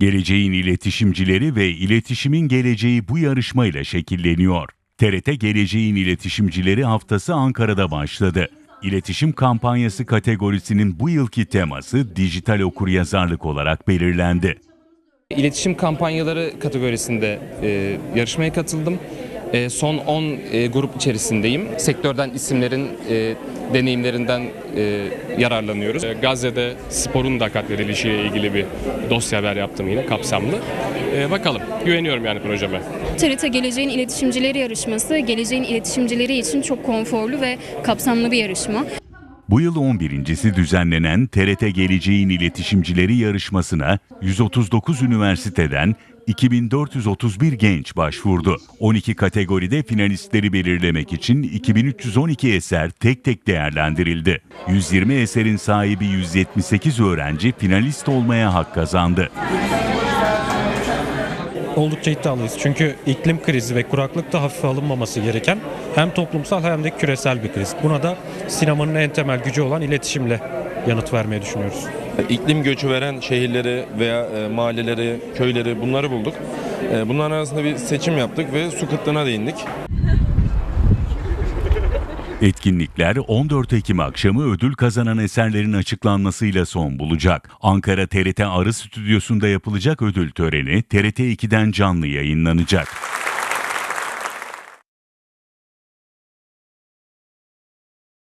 Geleceğin iletişimcileri ve iletişimin geleceği bu yarışmayla şekilleniyor. TRT Geleceğin İletişimcileri haftası Ankara'da başladı. İletişim kampanyası kategorisinin bu yılki teması dijital okuryazarlık olarak belirlendi. İletişim kampanyaları kategorisinde e, yarışmaya katıldım. E, son 10 e, grup içerisindeyim. Sektörden isimlerin e, deneyimlerinden e, yararlanıyoruz. E, Gazze'de sporun da katledilişiyle ilgili bir dosya haber yaptım yine kapsamlı. E, bakalım güveniyorum yani projeme. TRT Geleceğin İletişimcileri yarışması, geleceğin iletişimcileri için çok konforlu ve kapsamlı bir yarışma. Bu yıl 11.si düzenlenen TRT Geleceğin İletişimcileri yarışmasına 139 üniversiteden 2431 genç başvurdu. 12 kategoride finalistleri belirlemek için 2312 eser tek tek değerlendirildi. 120 eserin sahibi 178 öğrenci finalist olmaya hak kazandı. Oldukça iddialıyız. Çünkü iklim krizi ve kuraklık da hafife alınmaması gereken hem toplumsal hem de küresel bir kriz. Buna da sinemanın en temel gücü olan iletişimle yanıt vermeyi düşünüyoruz. İklim göçü veren şehirleri veya e, mahalleleri, köyleri bunları bulduk. E, bunların arasında bir seçim yaptık ve su kıtlığına değindik. Etkinlikler 14 Ekim akşamı ödül kazanan eserlerin açıklanmasıyla son bulacak. Ankara TRT Arı Stüdyosu'nda yapılacak ödül töreni TRT 2'den canlı yayınlanacak.